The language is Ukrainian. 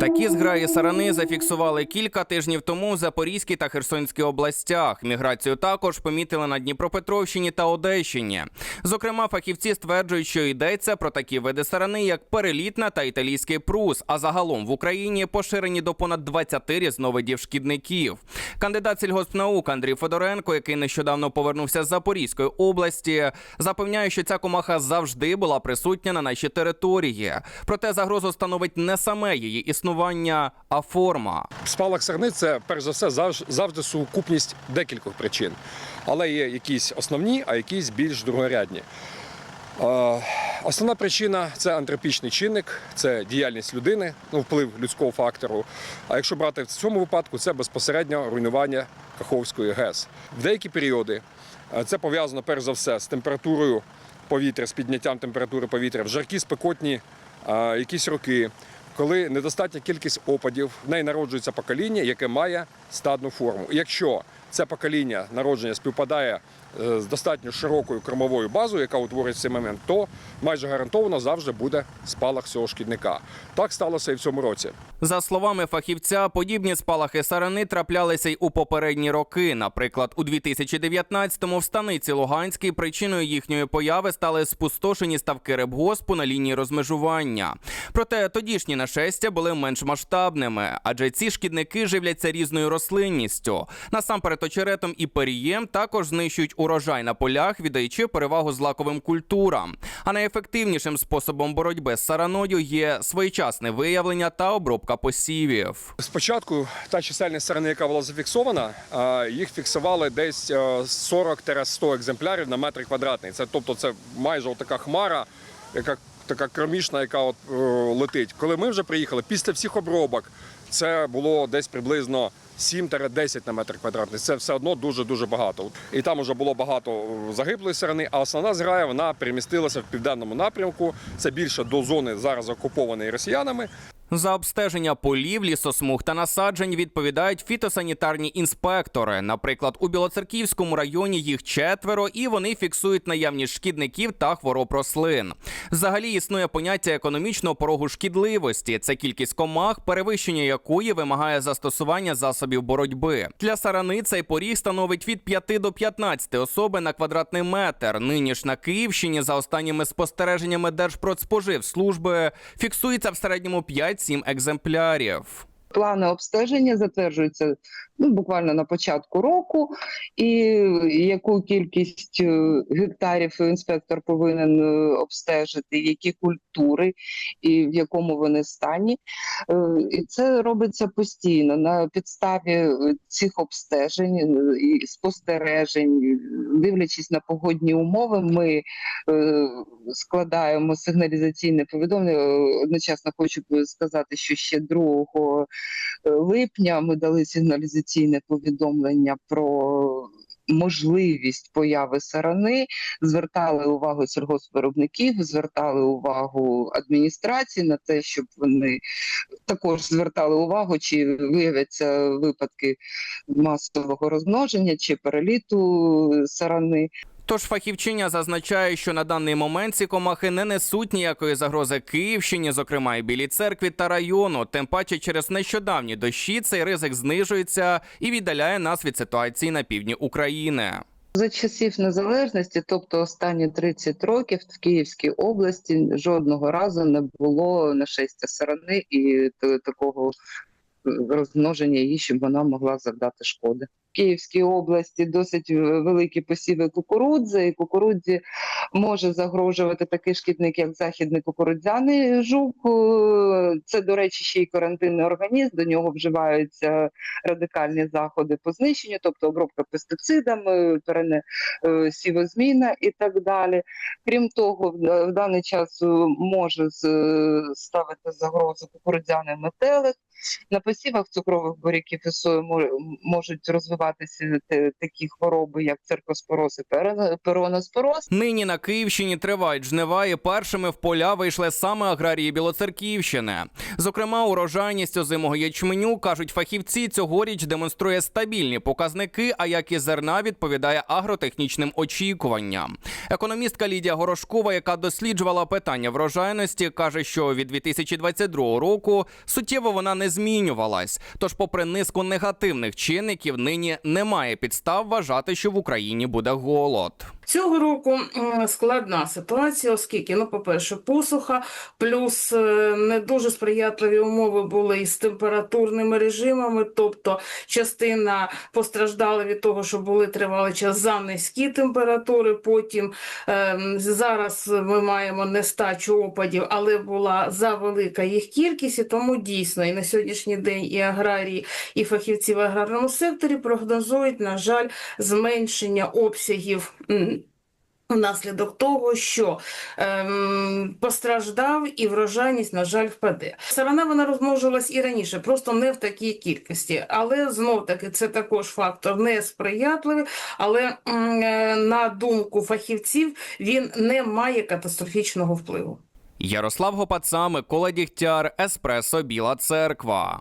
Такі зграї сарани зафіксували кілька тижнів тому в Запорізькій та Херсонській областях. Міграцію також помітили на Дніпропетровщині та Одещині. Зокрема, фахівці стверджують, що йдеться про такі види сарани, як перелітна та італійський прус. А загалом в Україні поширені до понад 20 різновидів шкідників. Кандидат сільгоспнаук Андрій Федоренко, який нещодавно повернувся з Запорізької області, запевняє, що ця комаха завжди була присутня на нашій території. Проте загрозу становить не саме її існування, а форма. Спалах сарни це перш за все завжди сукупність декількох причин. Але є якісь основні, а якісь більш другорядні. Основна причина це антропічний чинник, це діяльність людини, ну, вплив людського фактору. А якщо брати в цьому випадку, це безпосередньо руйнування Каховської ГЕС. В деякі періоди це пов'язано перш за все з температурою повітря, з підняттям температури повітря в жаркі спекотні якісь роки, коли недостатня кількість опадів, в неї народжується покоління, яке має стадну форму. Якщо це покоління народження співпадає е, з достатньо широкою кормовою базою, яка утворюється в цей момент, то майже гарантовано завжди буде спалах цього шкідника. Так сталося і в цьому році. За словами фахівця, подібні спалахи сарани траплялися й у попередні роки. Наприклад, у 2019-му в станиці Луганській причиною їхньої появи стали спустошені ставки рибгоспу на лінії розмежування. Проте тодішні нашестя були менш масштабними, адже ці шкідники живляться різною рослинністю. Насамперед очеретом і перієм також знищують урожай на полях, віддаючи перевагу злаковим культурам. А найефективнішим способом боротьби з сараною є своєчасне виявлення та обробка посівів. Спочатку та чисельність сарани, яка була зафіксована, е, їх фіксували десь е, 40-100 екземплярів на метр квадратний. Це тобто це майже така хмара, яка така кромішна, яка от е, летить. Коли ми вже приїхали, після всіх обробок це було десь приблизно 7-10 на метр квадратний. Це все одно дуже дуже багато. І там вже було багато е, загиблої сирени, а основна зграя вона перемістилася в південному напрямку. Це більше до зони зараз окупованої росіянами. За обстеження полів, лісосмуг та насаджень відповідають фітосанітарні інспектори. Наприклад, у Білоцерківському районі їх четверо, і вони фіксують наявність шкідників та хвороб рослин. Взагалі існує поняття економічного порогу шкідливості. Це кількість комах, перевищення якої вимагає застосування засобів боротьби. Для сарани цей поріг становить від 5 до 15 особи на квадратний метр. Нині ж на Київщині за останніми спостереженнями Держпродспоживслужби фіксується в середньому 5-7 екземплярів. Плани обстеження затверджуються ну, буквально на початку року, і яку кількість е, гектарів інспектор повинен е, обстежити, які культури і в якому вони стані. Е, І це робиться постійно на підставі цих обстежень і спостережень, дивлячись на погодні умови, ми складаємо сигналізаційне повідомлення. Одночасно хочу сказати, що ще 2 липня ми дали сигналізаційне повідомлення про можливість появи сарани, звертали увагу сільгоспвиробників, звертали увагу адміністрації на те, щоб вони також звертали увагу, чи виявляться випадки масового розмноження чи переліту сарани. Тож фахівчиня зазначає, що на даний момент ці комахи не несуть ніякої загрози Київщині, зокрема і Білій церкві та району. Тим паче через нещодавні дощі цей ризик знижується і віддаляє нас від ситуації на півдні України. За часів незалежності, тобто останні 30 років, в Київській області жодного разу не було нашестя сарани і такого розмноження її, щоб вона могла завдати шкоди. В Київській області досить е, великі посіви кукурудзи, і кукурудзі може загрожувати такий шкідник, як західний кукурудзяний жук. Е, Це, до речі, ще й карантинний організм. До нього вживаються радикальні заходи по знищенню, тобто обробка пестицидами, перене е, сівозміна і так далі. Крім того, в, даний час може ставити загрозу кукурудзяний метелик. На посівах цукрових буряків і мо- можуть розвиватися такі хвороби, як циркоспороз і перо- пероноспороз. Нині на Київщині тривають жнива, і першими в поля вийшли саме аграрії Білоцерківщини. Зокрема, урожайність озимого ячменю кажуть фахівці, цьогоріч демонструє стабільні показники. А як і зерна відповідає агротехнічним очікуванням. Економістка Лідія Горошкова, яка досліджувала питання врожайності, каже, що від 2022 року суттєво вона не змінювалась. Тож, попри низку негативних чинників, нині немає підстав вважати, що в Україні буде голод. Цього року складна ситуація, оскільки, ну, по-перше, посуха, плюс е, не дуже сприятливі умови були із температурними режимами, тобто частина постраждала від того, що були тривалий час за низькі температури. Потім ем, зараз ми маємо нестачу опадів, але була завелика їх кількість, і тому дійсно і на сьогоднішній день і аграрії, і фахівці в аграрному секторі прогнозують, на жаль, зменшення обсягів. Внаслідок того, що ем, постраждав і врожайність, на жаль, впаде. Сарана вона розмножилась і раніше, просто не в такій кількості. Але знов таки це також фактор несприятливий. Але м, е, на думку фахівців він не має катастрофічного впливу. Ярослав Гопаца, Микола Дігтяр, Еспресо Біла Церква.